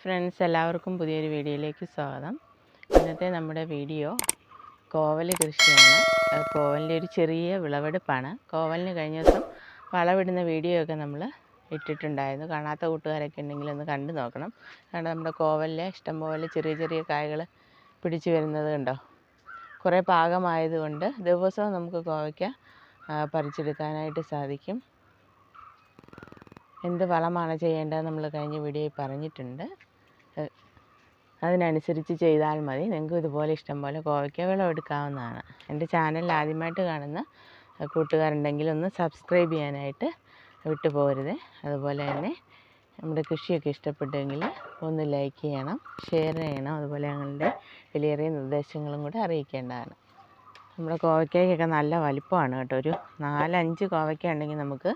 Friends എല്ലാവർക്കും പുതിയൊരു വീഡിയോയിലേക്ക് സ്വാഗതം. ഇന്നത്തെ നമ്മുടെ വീഡിയോ കോവൽ കൃഷിയാണ്. കോവലിന്റെ ഒരു ചെറിയ വിളവെടുപ്പാണ്. കോവലിന് കഴിഞ്ഞ ദിവസം വളവിടുന്ന വീഡിയോ ഒക്കെ നമ്മൾ ഇട്ടിട്ടുണ്ടായിരുന്നു. കാണാത്ത കൂട്ടുകാരൊക്കെ ഉണ്ടെങ്കിൽ ഒന്ന് കണ്ടു നോക്കണം. കാരണം നമ്മുടെ കോവലിലെ ഇഷ്ടംപോലെ ചെറിയ ചെറിയ കായകൾ പിടിച്ചു വരുന്നത് കണ്ടോ? കുറേ പാകമായതുകൊണ്ട് ദിവസവും നമുക്ക് കോവയ്ക്ക പറിച്ചെടുക്കാനായിട്ട് സാധിക്കും. എന്ത് വളമാണ് ചെയ്യേണ്ടത് നമ്മൾ കഴിഞ്ഞ വീഡിയോയിൽ പറഞ്ഞിട്ടുണ്ട്. അതിനനുസരിച്ച് ചെയ്താൽ മതി. നിങ്ങൾക്ക് ഇതുപോലെ ഇഷ്ടം പോലെ കോവയ്ക്ക വിളവെടുക്കാവുന്നതാണ് എന്റെ ചാനൽ ആദ്യമായിട്ട് കാണുന്ന കൂട്ടുകാരുണ്ടെങ്കിൽ ഒന്ന് സബ്സ്ക്രൈബ് ചെയ്യാനായിട്ട് വിട്ടു പോകരുത്. അതുപോലെ തന്നെ നമ്മുടെ കൃഷിയൊക്കെ ഇഷ്ടപ്പെട്ടെങ്കിൽ ഒന്ന് ലൈക്ക് ചെയ്യണം ഷെയർ ചെയ്യണം. അതുപോലെ ഞങ്ങളുടെ വിലയേറിയ നിർദ്ദേശങ്ങളും കൂടെ അറിയിക്കേണ്ടതാണ്. നമ്മുടെ കോവയ്ക്കയ്ക്കൊക്കെ നല്ല വലിപ്പമാണ് കേട്ടോ. ഒരു നാലഞ്ച് കോവയ്ക്ക ഉണ്ടെങ്കിൽ നമുക്ക്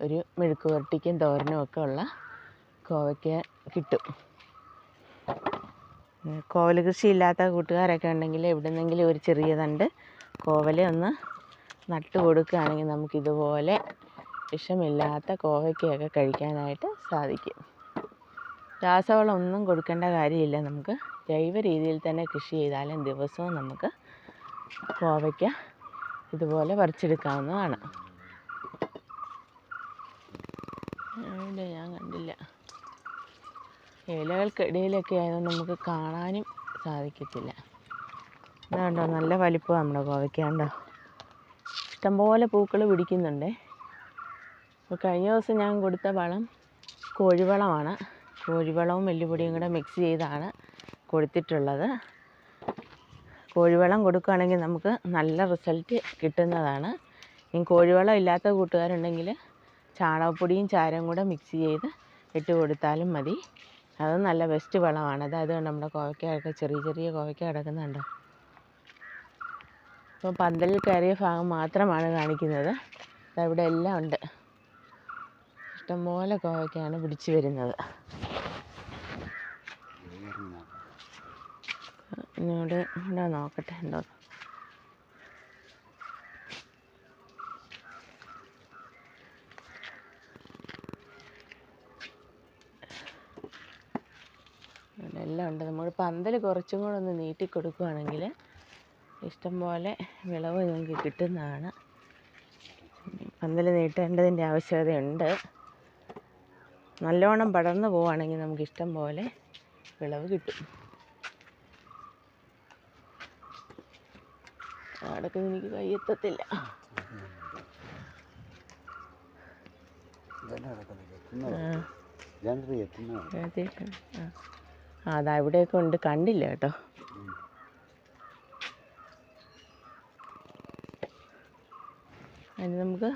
ഒരു മെഴുക്ക് പുരട്ടിക്കും തോരനും ഒക്കെ ഉള്ള കോവയ്ക്ക കിട്ടും. കോവൽ കൃഷി ഇല്ലാത്ത കൂട്ടുകാരൊക്കെ ഉണ്ടെങ്കിൽ എവിടുന്നെങ്കിലും ഒരു ചെറിയ തണ്ട് കോവൽ ഒന്ന് നട്ട് കൊടുക്കുകയാണെങ്കിൽ നമുക്കിതുപോലെ വിഷമില്ലാത്ത കോവയ്ക്കയൊക്കെ കഴിക്കാനായിട്ട് സാധിക്കും. രാസവളം ഒന്നും കൊടുക്കേണ്ട കാര്യമില്ല. നമുക്ക് ജൈവ രീതിയിൽ തന്നെ കൃഷി ചെയ്താലും ദിവസവും നമുക്ക് കോവയ്ക്ക ഇതുപോലെ പറിച്ചെടുക്കാവുന്നതാണ്. ഇവിടെ ഞാൻ കണ്ടില്ല. ഇലകൾക്കിടയിലൊക്കെ ആയതുകൊണ്ട് നമുക്ക് കാണാനും സാധിക്കത്തില്ല. ഇതാണ്ടോ നല്ല വലിപ്പം നമ്മുടെ കോവയ്ക്ക കണ്ടോ? ഇഷ്ടംപോലെ പൂക്കൾ പിടിക്കുന്നുണ്ടേ. അപ്പോൾ കഴിഞ്ഞ ദിവസം ഞാൻ കൊടുത്ത വളം കോഴിവളമാണ്. കോഴിവളവും എല്ലുപൊടിയും കൂടെ മിക്സ് ചെയ്താണ് കൊടുത്തിട്ടുള്ളത്. കോഴിവളം കൊടുക്കുകയാണെങ്കിൽ നമുക്ക് നല്ല റിസൾട്ട് കിട്ടുന്നതാണ്. ഇനി കോഴിവളം ഇല്ലാത്ത കൂട്ടുകാരുണ്ടെങ്കിൽ ചാണകപ്പൊടിയും ചാരവും കൂടെ മിക്സ് ചെയ്ത് ഇട്ട് കൊടുത്താലും മതി. അത് നല്ല ബെസ്റ്റ് വളമാണ്. അതായത് നമ്മുടെ കോവയ്ക്കൊക്കെ ചെറിയ ചെറിയ കോവയ്ക്ക കിടക്കുന്നുണ്ടോ? ഇപ്പോൾ പന്തലിൽ കയറിയ ഭാഗം മാത്രമാണ് കാണിക്കുന്നത്. അവിടെ എല്ലാം ഉണ്ട്. ഇഷ്ടംപോലെ കോവയ്ക്കാണ് പിടിച്ചു വരുന്നത്. എന്നോട് ഇവിടെ നോക്കട്ടെ എന്തോ ഇവിടെ എല്ലാം ഉണ്ട്. നമ്മൾ പന്തൽ കുറച്ചും കൂടെ ഒന്ന് നീട്ടി കൊടുക്കുകയാണെങ്കിൽ ഇഷ്ടംപോലെ വിളവ് നിങ്ങൾക്ക് കിട്ടുന്നതാണ്. പന്തൽ നീട്ടേണ്ടതിന്റെ ആവശ്യകതയുണ്ട്. നല്ലോണം പടർന്നു പോവുകയാണെങ്കിൽ നമുക്ക് ഇഷ്ടം പോലെ വിളവ് കിട്ടും. അവിടൊക്കെ എനിക്ക് കയ്യെത്തത്തില്ല ആ. അതാ ഇവിടെയൊക്കെ ഉണ്ട്. കണ്ടില്ല കേട്ടോ. അതിന് നമുക്ക്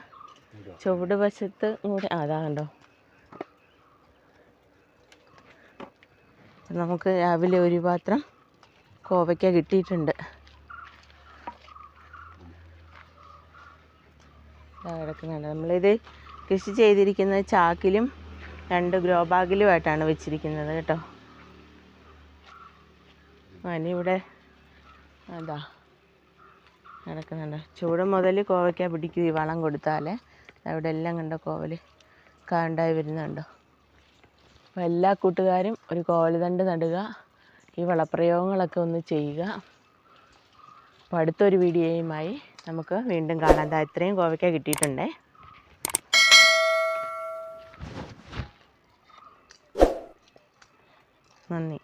ചുവട് വശത്ത് കൂടെ അതാ കണ്ടോ. നമുക്ക് രാവിലെ ഒരു പാത്രം കോവയ്ക്ക കിട്ടിയിട്ടുണ്ട്. കിടക്കുന്നുണ്ട്. നമ്മളിത് കൃഷി ചെയ്തിരിക്കുന്നത് ചാക്കിലും രണ്ട് ഗ്രോ ബാഗിലുമായിട്ടാണ് വെച്ചിരിക്കുന്നത് കേട്ടോ. അതിനിവിടെ അതാ നടക്കുന്നുണ്ട്. ചൂട് മുതൽ കോവയ്ക്ക പിടിക്കും ഈ വളം കൊടുത്താൽ അവിടെ എല്ലാം കണ്ടോ കോവൽ കാണ്ടായി വരുന്നുണ്ടോ. അപ്പോൾ എല്ലാ കൂട്ടുകാരും ഒരു കോവൽ തണ്ട് നടുക ഈ വളപ്രയോഗങ്ങളൊക്കെ ഒന്ന് ചെയ്യുക. അപ്പോൾ അടുത്തൊരു വീഡിയോയുമായി നമുക്ക് വീണ്ടും കാണാം. ഇത്രയും കോവയ്ക്ക കിട്ടിയിട്ടുണ്ടേ. നന്ദി.